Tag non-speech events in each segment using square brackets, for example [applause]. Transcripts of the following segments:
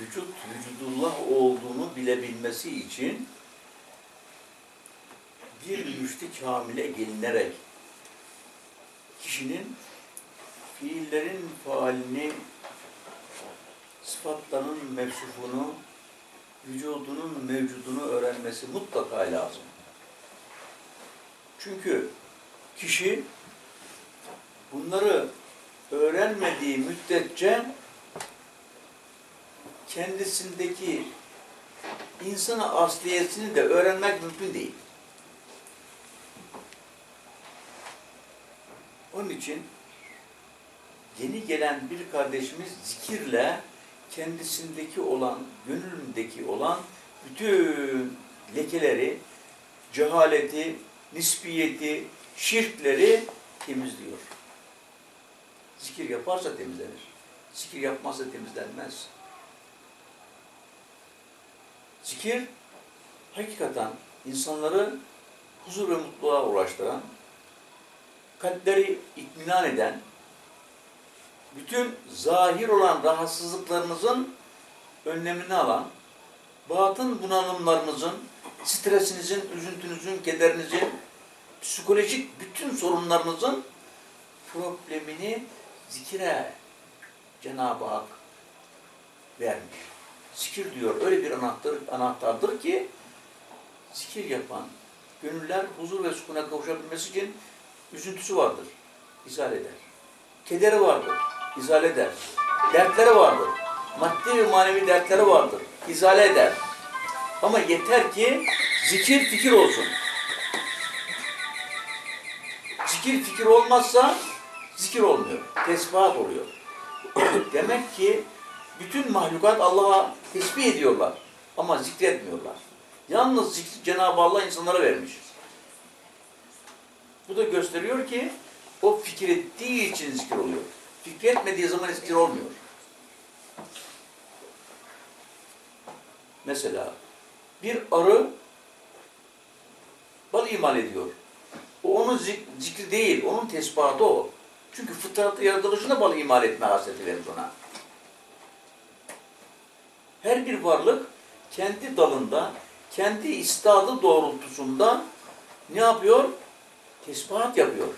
vücut vücudullah olduğunu bilebilmesi için bir müşti kamile gelinerek kişinin fiillerin faalini, sıfatların mevsufunu, vücudunun mevcudunu öğrenmesi mutlaka lazım. Çünkü kişi bunları öğrenmediği müddetçe kendisindeki insana asliyetini de öğrenmek mümkün değil. Onun için yeni gelen bir kardeşimiz zikirle kendisindeki olan, gönlündeki olan bütün lekeleri, cehaleti, nispiyeti, şirkleri temizliyor. Zikir yaparsa temizlenir. Zikir yapmazsa temizlenmez. Zikir hakikaten insanları huzur ve mutluluğa ulaştıran, kalpleri itminan eden, bütün zahir olan rahatsızlıklarınızın önlemini alan, batın bunalımlarınızın, stresinizin, üzüntünüzün, kederinizin, psikolojik bütün sorunlarınızın problemini zikire Cenab-ı Hak vermiş. Zikir diyor öyle bir anahtar, anahtardır ki zikir yapan gönüller huzur ve sukuna kavuşabilmesi için üzüntüsü vardır, izale eder. Kederi vardır, izale eder. Dertleri vardır, maddi ve manevi dertleri vardır, izale eder. Ama yeter ki zikir fikir olsun. Zikir fikir olmazsa zikir olmuyor, tesbihat oluyor. [coughs] Demek ki bütün mahlukat Allah'a tesbih ediyorlar ama zikretmiyorlar. Yalnız zikri Cenab-ı Allah insanlara vermiş. Bu da gösteriyor ki o fikir ettiği için zikir oluyor. Fikretmediği zaman zikir olmuyor. Mesela bir arı bal imal ediyor. O onun zik- zikri değil, onun tesbihatı o. Çünkü fıtratı yaratılışında bal imal etme hasreti verir ona. Her bir varlık kendi dalında, kendi istadı doğrultusunda ne yapıyor? Tesbihat yapıyor.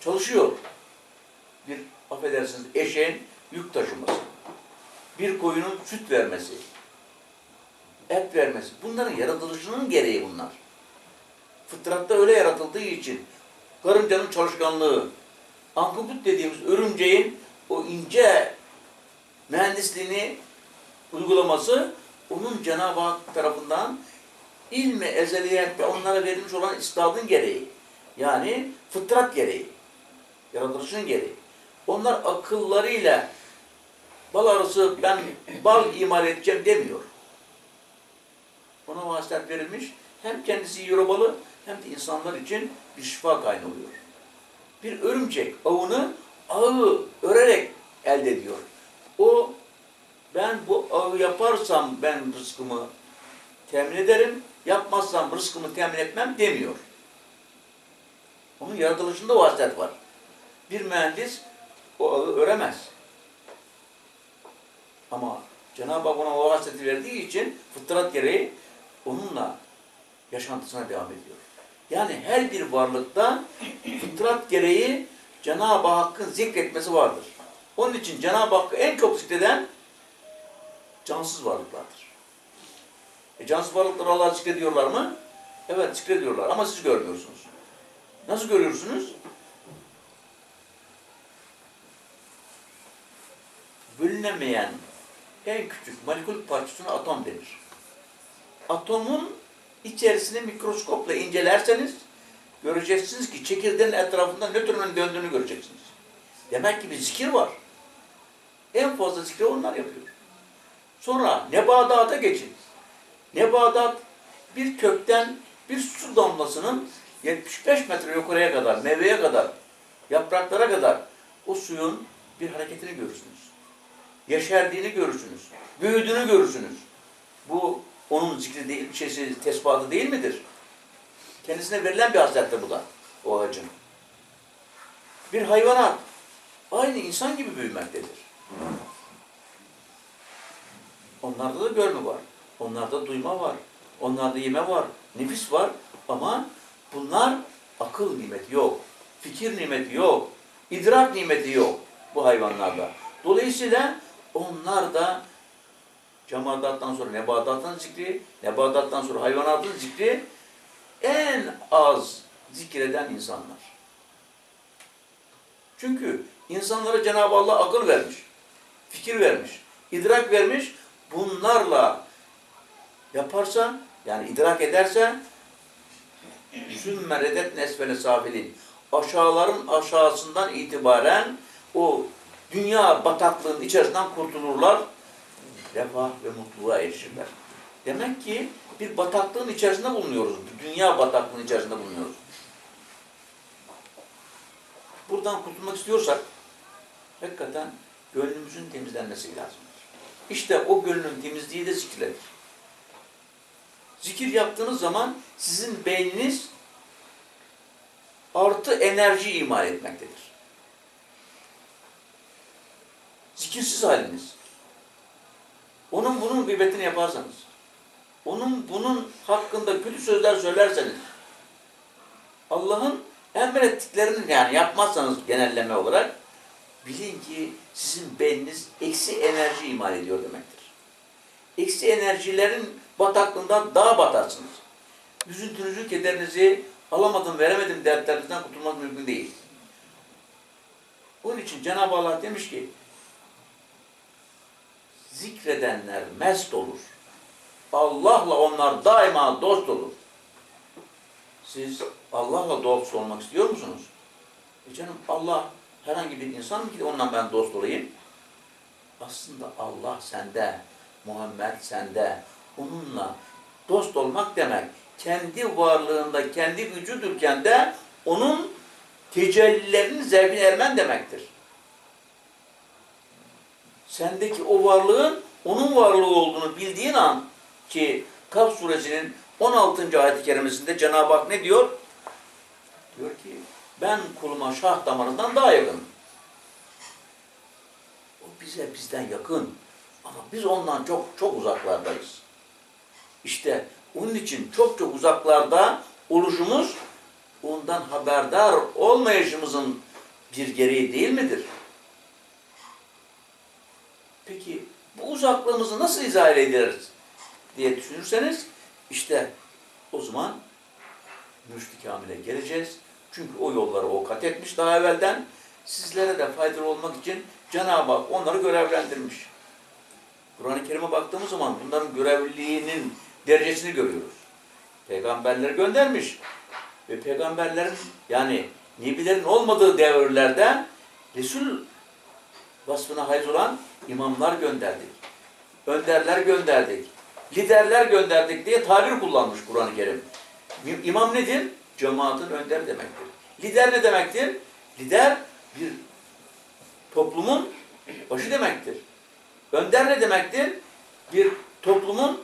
Çalışıyor. Bir affedersiniz eşeğin yük taşıması. Bir koyunun süt vermesi. Et vermesi. Bunların yaratılışının gereği bunlar. Fıtratta öyle yaratıldığı için karıncanın çalışkanlığı, ankabut dediğimiz örümceğin o ince mühendisliğini uygulaması onun Cenab-ı Hak tarafından ilmi ezeliyette onlara verilmiş olan istadın gereği. Yani fıtrat gereği. Yaratılışın gereği. Onlar akıllarıyla bal arısı ben bal imal edeceğim demiyor. Ona vasıtat verilmiş. Hem kendisi yiyor hem de insanlar için bir şifa kaynağı oluyor. Bir örümcek avını ağı örerek elde ediyor. O ben bu ağı yaparsam ben rızkımı temin ederim, yapmazsam rızkımı temin etmem demiyor. Onun yaratılışında vasıtat var. Bir mühendis o ağı öremez. Ama Cenab-ı Hak ona o vasıtayı verdiği için fıtrat gereği onunla yaşantısına devam ediyor. Yani her bir varlıkta fıtrat gereği Cenab-ı Hakk'ın zikretmesi vardır. Onun için Cenab-ı Hakk'ı en çok zikreden cansız varlıklardır. E cansız varlıklar Allah'ı zikrediyorlar mı? Evet zikrediyorlar ama siz görmüyorsunuz. Nasıl görüyorsunuz? Bölünemeyen en küçük molekül parçasına atom denir. Atomun içerisini mikroskopla incelerseniz göreceksiniz ki çekirdeğin etrafında nötronun döndüğünü göreceksiniz. Demek ki bir zikir var. En fazla zikri onlar yapıyor. Sonra nebadata geçin. Nebadat bir kökten bir su damlasının 75 metre yukarıya kadar, meyveye kadar, yapraklara kadar o suyun bir hareketini görürsünüz. Yeşerdiğini görürsünüz. Büyüdüğünü görürsünüz. Bu onun zikri değil, şeysi, tesbihatı değil midir? Kendisine verilen bir hazrettir bu da, o ağacın. Bir hayvanat aynı insan gibi büyümektedir. Onlarda da görme var. Onlarda duyma var. Onlarda yeme var. Nefis var. Ama bunlar akıl nimeti yok. Fikir nimeti yok. idrak nimeti yok bu hayvanlarda. Dolayısıyla onlar da cemaattan sonra nebatatın zikri, nebatattan sonra hayvanatın zikri en az zikreden insanlar. Çünkü insanlara Cenab-ı Allah akıl vermiş, fikir vermiş, idrak vermiş. Bunlarla yaparsa, yani idrak ederse sümme redet nesfele safilin aşağıların aşağısından itibaren o dünya bataklığının içerisinden kurtulurlar. Refah ve mutluluğa erişirler. Demek ki bir bataklığın içerisinde bulunuyoruz. Dünya bataklığının içerisinde bulunuyoruz. Buradan kurtulmak istiyorsak hakikaten gönlümüzün temizlenmesi lazımdır. İşte o gönlün temizliği de zikirledir. Zikir yaptığınız zaman sizin beyniniz artı enerji imal etmektedir. Zikirsiz haliniz. Onun bunun gıybetini yaparsanız, onun bunun hakkında kötü sözler söylerseniz, Allah'ın emrettiklerini yani yapmazsanız genelleme olarak, bilin ki sizin beyniniz eksi enerji imal ediyor demektir. Eksi enerjilerin bataklığından daha batarsınız. Üzüntünüzü, kederinizi, alamadım, veremedim dertlerinizden kurtulmak mümkün değil. Onun için Cenab-ı Allah demiş ki, zikredenler mest olur. Allah'la onlar daima dost olur. Siz Allah'la dost olmak istiyor musunuz? E canım Allah herhangi bir insan ki ondan ben dost olayım? Aslında Allah sende, Muhammed sende. Onunla dost olmak demek kendi varlığında, kendi vücudurken de onun tecellilerinin zevkine ermen demektir. Sendeki o varlığın onun varlığı olduğunu bildiğin an ki Kaf suresinin 16. ayet-i kerimesinde Cenab-ı Hak ne diyor? Diyor ki ben kuluma şah damarından daha yakınım. O bize bizden yakın. Ama biz ondan çok çok uzaklardayız. İşte onun için çok çok uzaklarda oluşumuz ondan haberdar olmayışımızın bir gereği değil midir? Peki bu uzaklığımızı nasıl izah ederiz diye düşünürseniz işte o zaman müşrik kamile geleceğiz. Çünkü o yolları o kat etmiş daha evvelden. Sizlere de faydalı olmak için Cenab-ı Hak onları görevlendirmiş. Kur'an-ı Kerim'e baktığımız zaman bunların görevliliğinin derecesini görüyoruz. Peygamberleri göndermiş. Ve peygamberlerin yani nebilerin olmadığı devirlerde Resul vasfına haiz olan imamlar gönderdik. Önderler gönderdik. Liderler gönderdik diye tabir kullanmış Kur'an-ı Kerim. İmam nedir? Cemaatin önder demektir. Lider ne demektir? Lider bir toplumun başı demektir. Önder ne demektir? Bir toplumun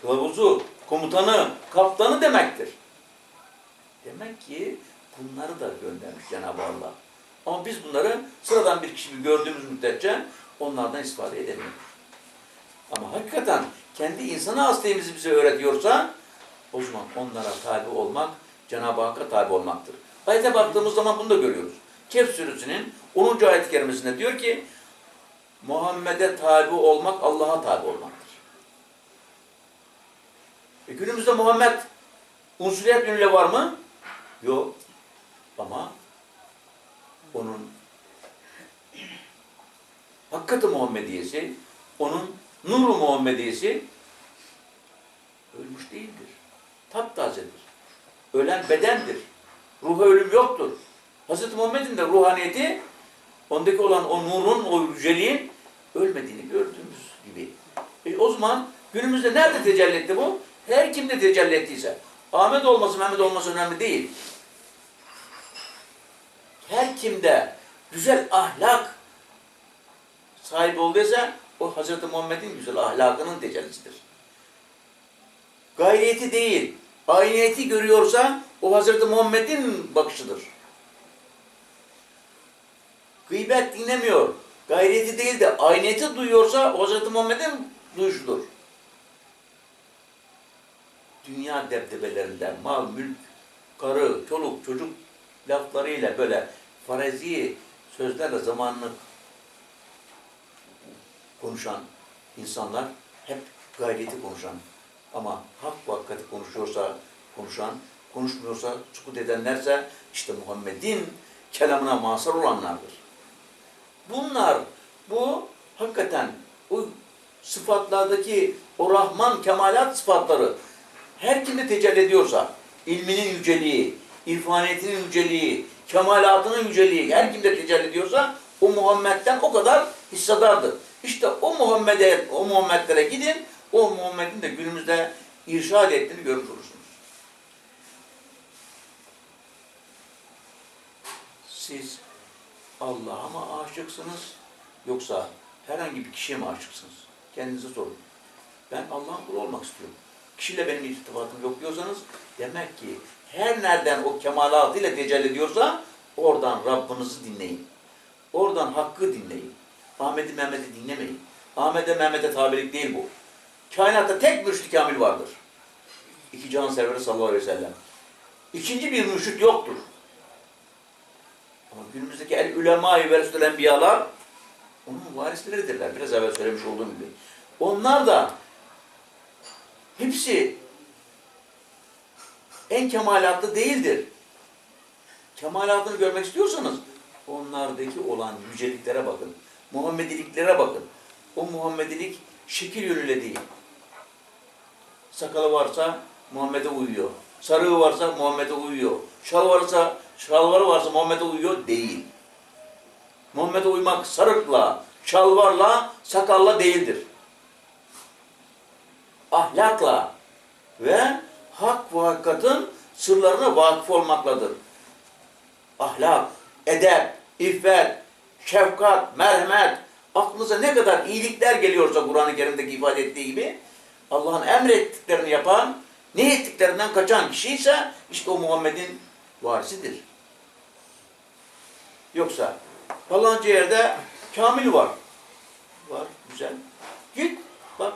kılavuzu, komutanı, kaptanı demektir. Demek ki bunları da göndermiş Cenab-ı Allah. Ama biz bunları sıradan bir kişi gördüğümüz müddetçe onlardan istifade edemiyoruz. Ama hakikaten kendi insana hastayımızı bize öğretiyorsa o zaman onlara tabi olmak Cenab-ı Hakk'a tabi olmaktır. Ayete baktığımız zaman bunu da görüyoruz. Kehf suresinin 10. ayet-i kerimesinde diyor ki Muhammed'e tabi olmak Allah'a tabi olmaktır. E günümüzde Muhammed unsuriyet yönüyle var mı? Yok. Ama onun hakikati Muhammediyesi, onun nuru Muhammediyesi ölmüş değildir. Taptazedir. Ölen bedendir. Ruha ölüm yoktur. Hz. Muhammed'in de ruhaniyeti ondaki olan o nurun, o yüceliğin ölmediğini gördüğümüz gibi. E o zaman günümüzde nerede tecelli etti bu? Her kimde tecelli ettiyse. Ahmet olması, Mehmet olması önemli değil. Her kimde güzel ahlak sahibi olduysa o Hz. Muhammed'in güzel ahlakının tecellisidir. Gayriyeti değil, ayniyeti görüyorsa o Hz. Muhammed'in bakışıdır. Gıybet dinlemiyor, gayreti değil de ayneti duyuyorsa Hz. Muhammed'in duyuşudur. Dünya debdebelerinden mal, mülk, karı, çoluk, çocuk laflarıyla böyle farazi sözlerle zamanını konuşan insanlar hep gayreti konuşan ama hak ve hakikati konuşuyorsa konuşan, konuşmuyorsa sukut edenlerse işte Muhammed'in kelamına mazhar olanlardır. Bunlar bu hakikaten o sıfatlardaki o Rahman kemalat sıfatları her kimde tecelli ediyorsa ilminin yüceliği, irfaniyetinin yüceliği, kemalatının yüceliği her kimde tecelli ediyorsa o Muhammed'den o kadar hissedardır. İşte o Muhammed'e, o Muhammedlere gidin, o Muhammed'in de günümüzde irşad ettiğini görmüş olursunuz. Siz Allah'a mı aşıksınız yoksa herhangi bir kişiye mi aşıksınız? Kendinize sorun. Ben Allah'ın kulu olmak istiyorum. Kişiyle benim irtibatım yok diyorsanız demek ki her nereden o kemalatıyla tecelli ediyorsa oradan Rabbinizi dinleyin. Oradan hakkı dinleyin. Ahmet'i Mehmet'i dinlemeyin. Ahmet'e Mehmet'e tabilik değil bu. Kainatta tek mürşid kamil vardır. İki can severi sallallahu aleyhi ve sellem. İkinci bir mürşid yoktur. Ama günümüzdeki el ulema-i verisül enbiyalar onun varisleridirler. Biraz evvel söylemiş olduğum gibi. Onlar da hepsi en kemalatlı değildir. Kemalatını görmek istiyorsanız onlardaki olan yüceliklere bakın. Muhammediliklere bakın. O Muhammedilik şekil yönüyle değil. Sakalı varsa Muhammed'e uyuyor. Sarığı varsa Muhammed'e uyuyor. Şal varsa, şalvarı varsa Muhammed'e uyuyor değil. Muhammed'e uymak sarıkla, şalvarla, sakalla değildir. Ahlakla ve hak ve hakikatin sırlarına vakıf olmakladır. Ahlak, edep, iffet, şefkat, merhamet, aklınıza ne kadar iyilikler geliyorsa Kur'an-ı Kerim'deki ifade ettiği gibi Allah'ın emrettiklerini yapan, ne ettiklerinden kaçan kişi ise işte o Muhammed'in varisidir. Yoksa falanca yerde kamil var. Var, güzel. Git, bak.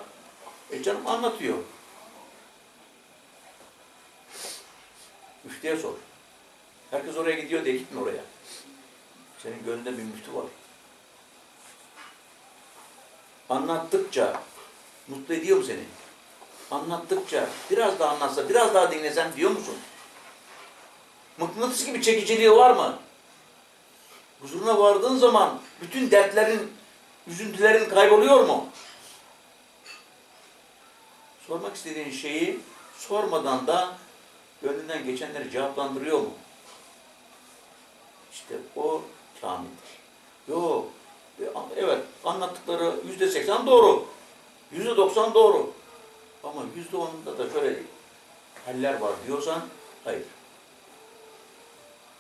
E canım anlatıyor. Müftüye sor. Herkes oraya gidiyor diye gitme oraya. Senin gönlünde bir müftü var. Anlattıkça mutlu ediyor mu seni? Anlattıkça biraz daha anlatsa, biraz daha dinlesen diyor musun? Mıknatıs gibi çekiciliği var mı? Huzuruna vardığın zaman bütün dertlerin, üzüntülerin kayboluyor mu? Sormak istediğin şeyi sormadan da gönlünden geçenleri cevaplandırıyor mu? İşte o kamildir. Yok. E, Evet, anlattıkları yüzde seksen doğru. Yüzde doksan doğru. Ama yüzde onunda da şöyle haller var diyorsan, hayır.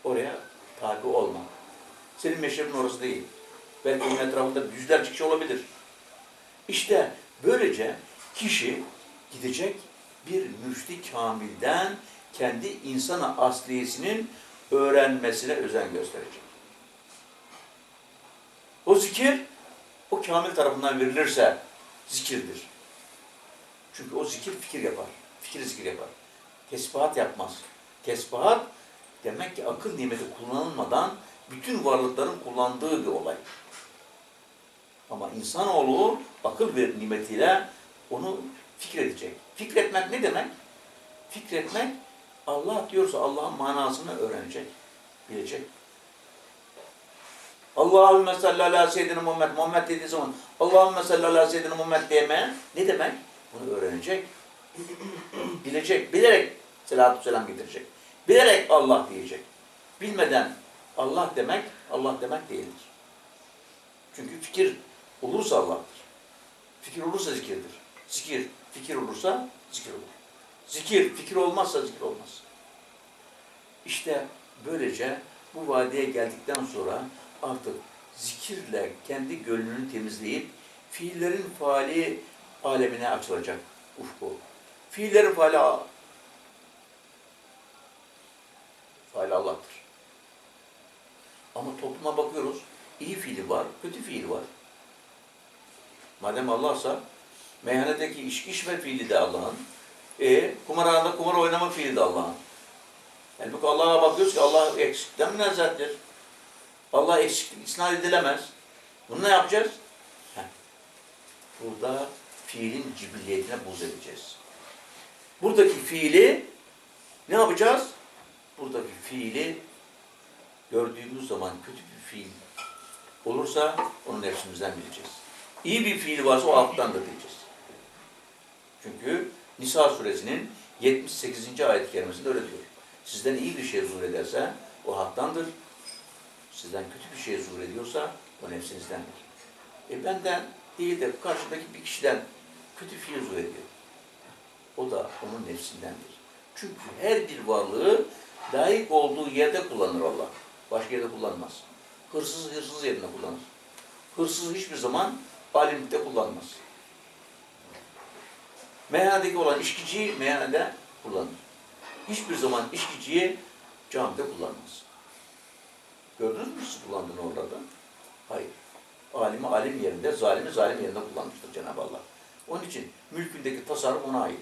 Oraya tabi olma. Senin meşrebin orası değil. Belki onun etrafında yüzlerce kişi olabilir. İşte böylece kişi gidecek bir müşti kamilden kendi insana asliyesinin öğrenmesine özen gösterecek. Zikir o kamil tarafından verilirse zikirdir. Çünkü o zikir fikir yapar. Fikir zikir yapar. Tesbihat yapmaz. Tesbihat demek ki akıl nimeti kullanılmadan bütün varlıkların kullandığı bir olay. Ama insanoğlu akıl ve nimetiyle onu fikredecek. Fikretmek ne demek? Fikretmek Allah diyorsa Allah'ın manasını öğrenecek, bilecek. Allahümme salli ala seyyidina Muhammed. Muhammed dediği zaman Allahümme salli ala seyyidina Muhammed diyeme ne demek? Bunu öğrenecek, bilecek, bilerek selatü selam getirecek. Bilerek Allah diyecek. Bilmeden Allah demek, Allah demek değildir. Çünkü fikir olursa Allah'tır. Fikir olursa zikirdir. Zikir, fikir olursa zikir olur. Zikir, fikir olmazsa zikir olmaz. İşte böylece bu vadiye geldikten sonra artık zikirle kendi gönlünü temizleyip fiillerin faali alemine açılacak ufku. Fiillerin faali faali Allah'tır. Ama topluma bakıyoruz. iyi fiili var, kötü fiili var. Madem Allah'sa meyhanedeki içki içme fiili de Allah'ın. E, kumarhanede kumar oynama fiili de Allah'ın. Halbuki Allah'a bakıyoruz ki Allah eksikten münezzehtir. Allah eksiklik isnat edilemez. Bunu ne yapacağız? Heh. Burada fiilin cibilliyetine buz edeceğiz. Buradaki fiili ne yapacağız? Buradaki fiili gördüğümüz zaman kötü bir fiil olursa onu nefsimizden bileceğiz. İyi bir fiil varsa o alttandır diyeceğiz. Çünkü Nisa suresinin 78. ayet-i kerimesinde öyle diyor. Sizden iyi bir şey zuhur ederse o haktandır. Sizden kötü bir şey zuhur ediyorsa o nefsinizdendir. E benden değil de karşıdaki bir kişiden kötü fiil zuhur ediyor. O da onun nefsindendir. Çünkü her bir varlığı layık olduğu yerde kullanır Allah. Başka yerde kullanmaz. Hırsız hırsız yerine kullanır. Hırsız hiçbir zaman alimlikte kullanmaz. Meyhanedeki olan içkiciyi meyhanede kullanır. Hiçbir zaman içkiciyi camide kullanmaz. Gördünüz mü siz kullandığını orada? Hayır. Alimi alim yerinde, zalimi zalim yerinde kullanmıştır Cenab-ı Allah. Onun için mülkündeki tasarruf ona ait.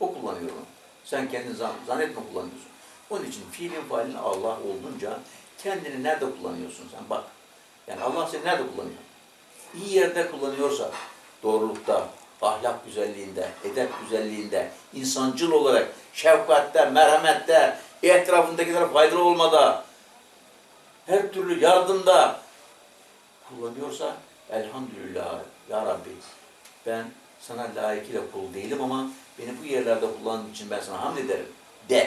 O kullanıyor onu. Sen kendin zan, zannetme kullanıyorsun. Onun için fiilin faalin Allah olduğunca kendini nerede kullanıyorsun sen bak. Yani Allah seni nerede kullanıyor? İyi yerde kullanıyorsa, doğrulukta, ahlak güzelliğinde, edep güzelliğinde, insancıl olarak, şefkatte, merhamette, etrafındakilere faydalı olmada, her türlü yardımda kullanıyorsa elhamdülillah ya Rabbi ben sana layıkıyla kul değilim ama beni bu yerlerde kullandığın için ben sana hamd ederim de.